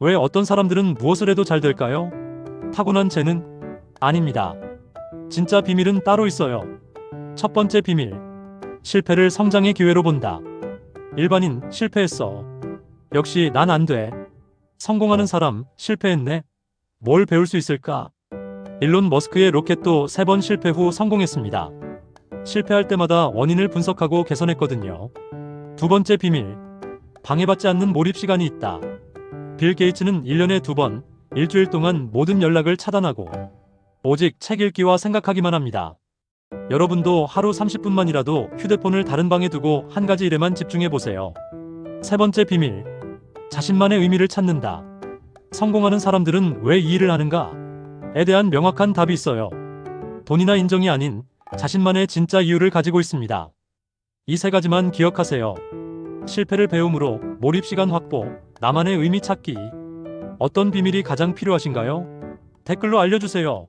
왜 어떤 사람들은 무엇을 해도 잘 될까요? 타고난 재능? 아닙니다. 진짜 비밀은 따로 있어요. 첫 번째 비밀. 실패를 성장의 기회로 본다. 일반인, 실패했어. 역시 난 안 돼. 성공하는 사람, 실패했네. 뭘 배울 수 있을까? 일론 머스크의 로켓도 세 번 실패 후 성공했습니다. 실패할 때마다 원인을 분석하고 개선했거든요. 두 번째 비밀. 방해받지 않는 몰입 시간이 있다. 빌 게이츠는 1년에 두 번, 일주일 동안 모든 연락을 차단하고 오직 책 읽기와 생각하기만 합니다. 여러분도 하루 30분만이라도 휴대폰을 다른 방에 두고 한 가지 일에만 집중해 보세요. 세 번째 비밀. 자신만의 의미를 찾는다. 성공하는 사람들은 왜 이 일을 하는가? 에 대한 명확한 답이 있어요. 돈이나 인정이 아닌 자신만의 진짜 이유를 가지고 있습니다. 이 세 가지만 기억하세요. 실패를 배움으로 몰입 시간 확보, 나만의 의미 찾기. 어떤 비밀이 가장 필요하신가요? 댓글로 알려주세요.